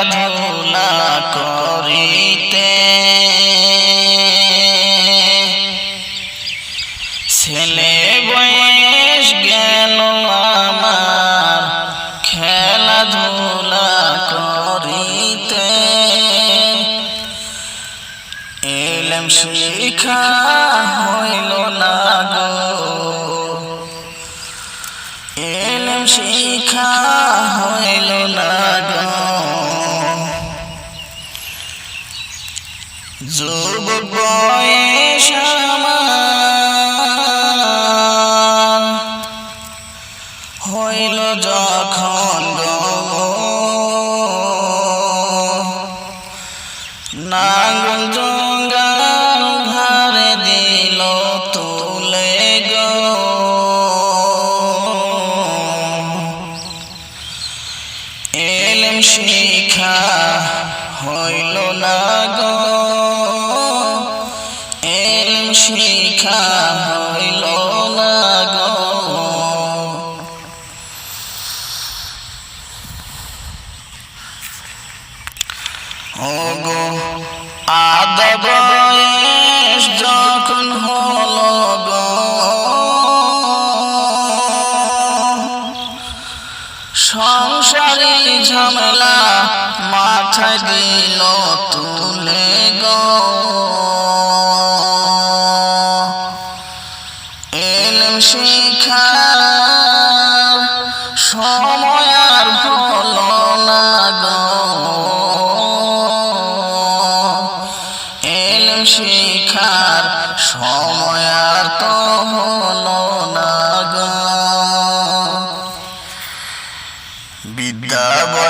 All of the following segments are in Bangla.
খেলাধুলা করিতে। ছেলে বয়স গেল আমার, খেলাধুলা করিতে। এলম শিখা হইল না গো। এলম শিখা হইল না যুবক বয়স হইল যখন নাঙ্গল জঙ্গাল ঘরে দিল তুলে গো। শিখা হইল না গো। এলম শিখা হইল না গো। ওগো আদা বয়স যখন হলো গো। সংসারে ঝামেলা দিল তুলে গো। এলম শিখার সময় আর হলো না গো। এলম শিখার সময় তো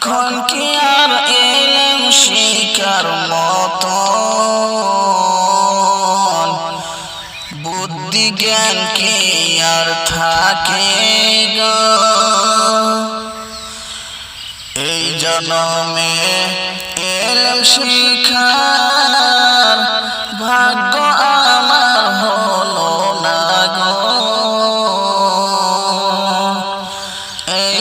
তখন কি আর এলেম শিকার মতো বুদ্ধি জ্ঞান কি আর থাকে এই জনমে এলেম শিখার ভাগ্য আমার হলো না গো। এই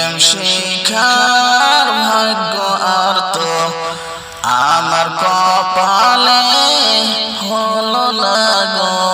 এলেম শিখার ভাগ্য আর তো আমার কপালে হলো না গো।